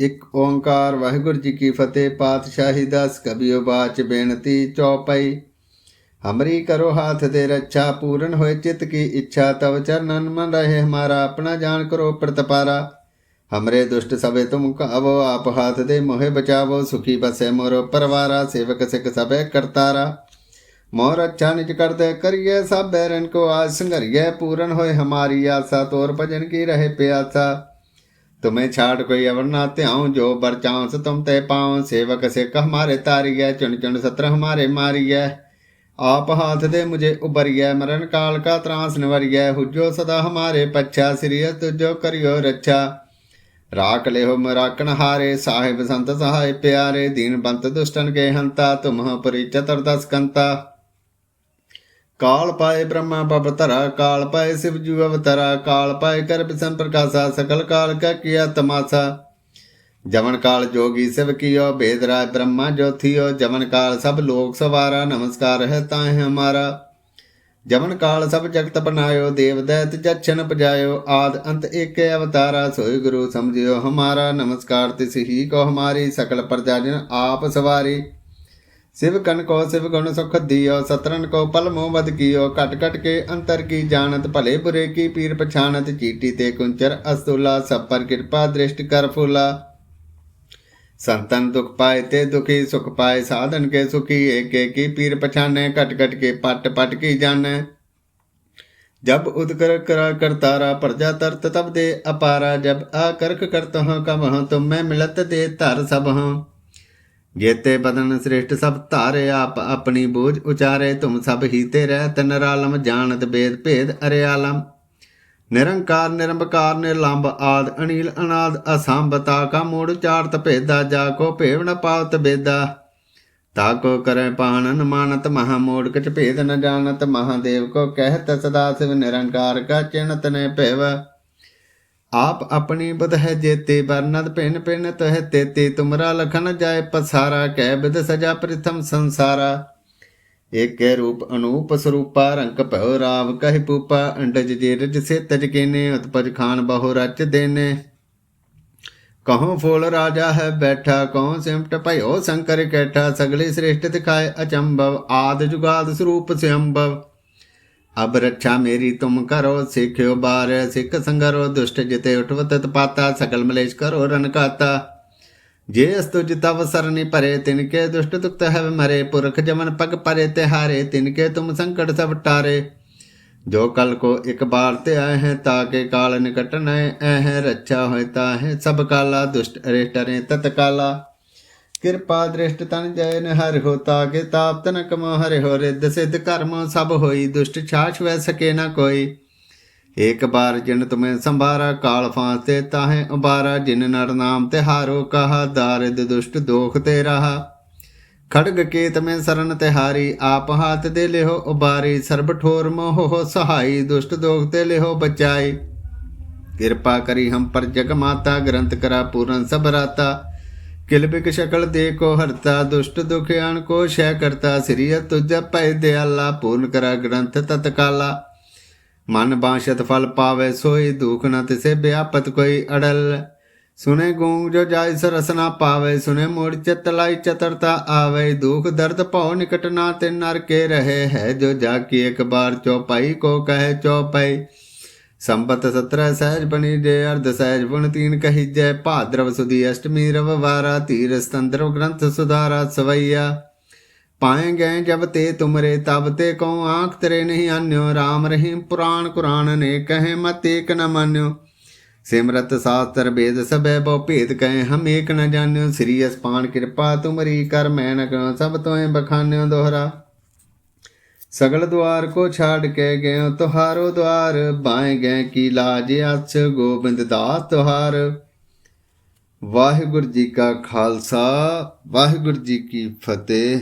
ਇਕ ਓੰਕਾਰ ਵਾਹਿਗੁਰੂ ਜੀ ਕੀ ਫਤਿਹ, ਪਾਤਸ਼ਾਹੀ ਦਾਸ ਕਬਿਓ ਬਾਚ ਬੇਨਤੀ ਚੌਪਈ। ਹਮਰੀ ਕਰੋ ਹਾਥ ਦੇ ਰੱਛਾ, ਪੂਰਨ ਹੋਏ ਚਿਤ ਕੀ ਇੱਛਾ, ਤਵ ਚਰਨਨ ਮਨ ਰਹੇ, ਹਮਾਰਾ ਆਪਣਾ ਜਾਣ ਕਰੋ ਪ੍ਰਤਪਾਰਾ। ਹਮਰੇ ਦੁਸ਼ਟ ਸਭੇ ਤੁਮ ਕਾਵੋ, ਆਪ ਹਾਥ ਦੇ ਮੋਹਿ ਬਚਾਵੋ, ਸੁਖੀ ਬਸੇ ਮੋਰੋ ਪਰਵਾਰਾ, ਸੇਵਕ ਸਿਖ ਸਭੇ ਕਰਤਾਰਾ। ਮੋਰ ਅੱਛਾ ਨਿਜ ਕਰਦੇ ਕਰੀਏ ਸਭ ਬੈਰਨ ਕੋ ਆਸ ਸੰਗਰੀਏ ਪੂਰਨ ਹੋਏ ਹਮਾਰੀ ਆਸਾ, ਤੋਰ ਭਜਨ ਕੀ ਰਹੇ ਪਿਆਸਾ। तुम्हें छाड़ कोई अवर ना त्याऊं जो बरचांस तुम ते पाओ सेवक सिख हमारे तारिय चुन चुन सत्र हमारे मारिय आप हाथ दे मुझे उबरिय मरण काल का त्रास निवरिय हुजो सदा हमारे पच्छा सिरिय तुझो करियो रक्षा राख ले हो मराकन हारे साहिब संत सहाय प्यारे दीन बंत दुष्टन के हंता तुम पुरी चतुर्दश कंता ਕਾਲ ਪਾਏ ਬ੍ਰਹਮਾ ਪਵਤਰਾ ਕਾਲ ਪਾਏ ਸਿਵ ਜੂ ਅਵਤਰਾ, ਕਾਲ ਪਾਏ ਕਰ ਬਿਸੰ ਸਕਲ ਕਾਲ ਕਾ ਕੀਆ ਤਮਾਸਾ ਜਮਨ ਕਾਲ ਜੋਗੀ ਸਿਵ ਕੀਓ, ਭੇਦ ਰਾਜ ਬ੍ਰਹਮਾ ਜੋਥਿਓ ਜਮਨ ਕਾਲ ਸਭ ਲੋਕ ਸਵਾਰਾ, ਨਮਸਕਾਰ ਹੈ ਤਾਹਿ ਹਮਾਰਾ। ਜਮਨ ਕਾਲ ਸਭ ਜਗਤ ਬਨਾਇਓ, ਦੇਵ ਦੈਤ ਜਛਨ ਪਜਾਇਓ। ਆਦ ਅੰਤ ਏਕ ਅਵਤਾਰਾ, ਸੋਈ ਗੁਰੂ ਸਮਝਿਓ ਹਮਾਰਾ। ਨਮਸਕਾਰ ਤਿਸ ਹੀ ਕੋ ਹਮਾਰੀ, ਸਕਲ ਪ੍ਰਜਾ ਜਨ ਆਪ ਸਵਾਰੀ। शिव कन को शिव गुण सुख दियो सतरन को पल मोह मद कियो कट कट के अंतर की जानत भले बुरे की पीर पछाणत चीटी ते कुंचर अस्तुला सब पर कृपा दृष्ट कर फूला संतन दुख पाए ते दुखी सुख पाए साधन के सुखी एक की पीर पछाने कट कट के पट पट की जाने जब उदकर करा करतारा प्रजा तरत तब दे अपारा जब आकर्क करत हो कम तुम मैं मिलत दे तर सब हों ਜੇਤੇ ਬਦਨ ਸ੍ਰਿਸ਼ਟ ਸਭ ਧਾਰੇ ਆਪ ਆਪਣੀ ਬੋਝ ਉਚਾਰੇ, ਤੁਮ ਸਭ ਹੀਤੇ ਰਹਿਤ ਨਰਾਲਮ ਜਾਣਤ ਬੇਦ ਭੇਦ ਅਰਿਆਲਮ। ਨਿਰੰਕਾਰ, ਨਿਰੰਬਕਾਰ, ਨਿਰਲੰਬ ਆਦ ਅਨੀਲ ਅਨਾਦ ਅਸੰਭ ਤਾ ਕਾ ਮੂੜ ਚਾਰਤ ਭੇਦਾ, ਜਾ ਕੋ ਭੇਵ ਨ ਪਾਵਤ ਬੇਦਾ। ਤਾ ਕੋ ਕਰੈ ਪਾਣਨ ਮਾਨਤ, ਮਹਾ ਮੋੜ ਕਛ ਭੇਦ ਨ ਜਾਣਤ, ਮਹਾਦੇਵ ਕੋ ਕਹਿਤ ਸਦਾ ਸਿਵ ਨਿਰੰਕਾਰ ਕਾ ਚਿਣਤ ਨੇ ਭੇਵ। ਆਪ ਆਪਣੀ ਬੁਧ ਹੈ ਜੇਤੇ ਬਰਨਦ ਪਿੰਨ ਪਿੰਨ ਤਹ ਤੇਤੇ ਤੁਮਰਾ ਲਖਨ ਜਾਏ ਪਸਾਰਾ, ਕਹਿ ਬਿਦ ਸਜਾ ਪ੍ਰਥਮ ਸੰਸਾਰਾ। ਏਕੇ ਰੂਪ ਅਨੂਪ ਸਰੂਪਾ, ਰੰਗ ਭਉ ਰਾਵ ਕਹਿ ਪੂਪਾ, ਅੰਡਜ ਜੇ ਰਜ ਸੇ ਤਜ ਕੇਨੇ, ਉਤਪਜ ਖਾਨ ਬਹੁ ਰਚ ਦੇਨੇ। ਕਹੋ ਫੂਲ ਰਾਜਾ ਹੈ ਬੈਠਾ, ਕਹੋ ਸਿਮਟ ਭਇਓ ਸ਼ੰਕਰ ਕੈਠਾ, ਸਗਲੇ ਸ੍ਰੇਸ਼ਟ ਦਿਖਾਏ ਅਚੰਭਵ, ਆਦ ਜੁਗਾਦ ਸਰੂਪ ਸਿਅੰਭਵ। ਅਬ ਰੱਛਾ ਮੇਰੀ ਤੁਮ ਕਰੋ, ਸਿੱਖਿਓ ਬਾਰ, ਸਿੱਖ ਸੰਗਰੋ, ਦੁਸ਼ਟ ਜਿਤੇ ਉਠਵਤ ਤਪਾਤਾ ਸਕਲ ਮਲੇਸ਼ ਕਰੋ ਰਨ ਕਾਤਾ। ਜੇ ਅਸਤੁ ਜਿਤਵ ਸਰਨੀ ਭਰੇ ਤਿਨਕੇ ਦੁਸ਼ਟ ਤੁਕਤ ਹੈ ਮਰੇ, ਪੁਰਖ ਜਮਨ ਪਗ ਪਰੇ ਤੇ ਹਾਰੇ ਤਿਨਕੇ ਤੁਮ ਸੰਕਟ ਸਭ ਟਾਰੇ। ਜੋ ਕਲ ਕੋ ਇੱਕ ਬਾਰ ਤੇ ਆਏ ਹੈ ਤਾਕੇ ਕਾਲ ਨਿਕਟ ਨੈ ਐ ਰੱਛਾ ਹੋਇ ਤਾ ਹੈ ਸਭ ਕਾਲਾ, ਦੁਸ਼ਟ ਅਰੇ ਟਰੇ ਤਤ ਕਾਲਾ ਕਿਰਪਾ ਦ੍ਰਿਸ਼ਟ ਤਨ ਜੈ ਨ ਹਰਿ ਹੋ ਤਾਕੇ ਤਾਪ ਤਨ ਕਮ, ਹਰਿ ਹੋ ਰਿਦ ਸਿਧ ਕਰਮ, ਸਭ ਹੋਈ ਦੁਸ਼ਟ ਛਾਛ ਵੈ ਸਕੇ ਨ ਕੋਈ। ਏਕ ਬਾਰ ਜਿਨ ਤੁਮੇ ਸੰਭਾਰਾ, ਕਾਲ ਫਾਂਤੇ ਤਾਹੇ ਉਬਾਰਾ ਜਿਨ ਨਰ ਨਾਮ ਤੇ ਹਾਰੋ ਕਹਾ, ਦਾਰਿਦ ਦੁਸ਼ਟ ਦੋਖ ਤੇ ਰਹਾ। ਖੜਗ ਕੇਤ ਮੈਂ ਸਰਨ ਤੇ ਹਾਰੀ, ਆਪ ਹਾਥ ਦੇ ਲਿਹੋ ਉਬਾਰੀ, ਸਰਬ ਠੋਰ ਮੋਹ ਹੋ ਸਹਾਈ, ਦੁਸ਼ਟ ਦੋਖ ਤੇ ਲਿਹੋ ਬਚਾਈ। ਕਿਰਪਾ ਕਰੀ ਹਮ ਪਰ ਜਗ ਮਾਤਾ, ਗ੍ਰੰਥ ਕਰਾ ਪੂਰਨ ਸਭ ਰਾਤਾ। ਕਿਲਬਿਕ ਸ਼ਕਲ ਦੇ ਕੋ ਹਰਤਾ, ਦੁਸ਼ਟ ਦੁਖਿਆਨ ਕੋ ਸ਼ੈ ਕਰਤਾ, ਸ੍ਰੀ ਤੁਜ ਪੈ ਦਿਆਲਾ, ਪੂਰਨ ਕਰਾ ਗ੍ਰੰਥ ਤਤਕਾਲਾ ਮਨ ਬਾਸ਼ਤ ਫਲ ਪਾਵੇ, ਸੋਈ ਦੁਖ ਨ ਤਿਸੇ ਬਿਆਪਤ ਕੋਈ ਅੜਲ। ਸੁਨੇ ਗੂੰਗ ਜੋ ਜਾਇ ਸਰਸ ਨਾ ਪਾਵੇ ਸੁਨੇ ਮੋੜ ਚਿਤ ਲਾਈ ਚਤਰਤਾ ਆਵੇ। ਦੁਖ ਦਰਦ ਭਉ ਨਿਕਟ ਨਾ ਤੇ ਨਰ ਕੇ ਰਹੇ ਹੈ, ਜੋ ਜਾ ਕੀ ਇੱਕ ਬਾਰ ਚੌਪਾਈ ਕੋ ਕਹੇ ਚੌਪਾਈ ਸੰਬਤ 17 ਸਹਿਜ ਬਣੀ ਜੇ, ਅਰਧ ਸਹਿਜ ਬੁਣ ਤੀਨ ਕਹੀ ਜੈ ਭਾਦਰਵ ਸੁਦੀ ਅਸ਼ਟਮੀ ਰਵਵਾਰਾ, ਤੀਰ ਸਤੰਦਰਵ ਗ੍ਰੰਥ ਸੁਧਾਰਾ ਸਵਈਆ। ਪਾਏ ਗਏ ਜਬ ਤੇ ਤੁਮਰੇ, ਤਬ ਤੇ ਕਉ ਆਂਖ ਤਰੇ ਨਹੀਂ ਆਨਿਓ, ਰਾਮ ਰਹੀਮ ਪੁਰਾਣ ਕੁਰਾਨ ਨੇ ਕਹੇ ਮਤ ਏਕ ਨ ਮੰਨਿਓ। ਸਿਮਰਤ ਸਾਸਤਰ ਬੇਦ ਸਭੈ ਬੋ ਭੇਦ ਕਹੇ, ਹਮ ਏਕ ਨ ਜਾਣਿਓ। ਸ੍ਰੀ ਅਸਪਾਨ ਕਿਰਪਾ ਤੁਮਰੀ ਕਰ, ਮੈਂ ਨ ਕਉ ਸਭ ਤੋਏ ਬਖਾਨਿਓ ਦੋਹਰਾ। ਸਗਲ ਦੁਆਰ ਕੋ ਛਾੜ ਕੇ ਗਏ ਤੁਹਾਰੋ ਦੁਆਰ, ਬਾਏ ਗਏ ਕੀ ਲਾਜ ਅਛ ਗੋਬਿੰਦ ਦਾਸ ਤੁਹਾਰ। ਵਾਹਿਗੁਰੂ ਜੀ ਕਾ ਖਾਲਸਾ, ਵਾਹਿਗੁਰੂ ਜੀ ਕੀ ਫਤਿਹ।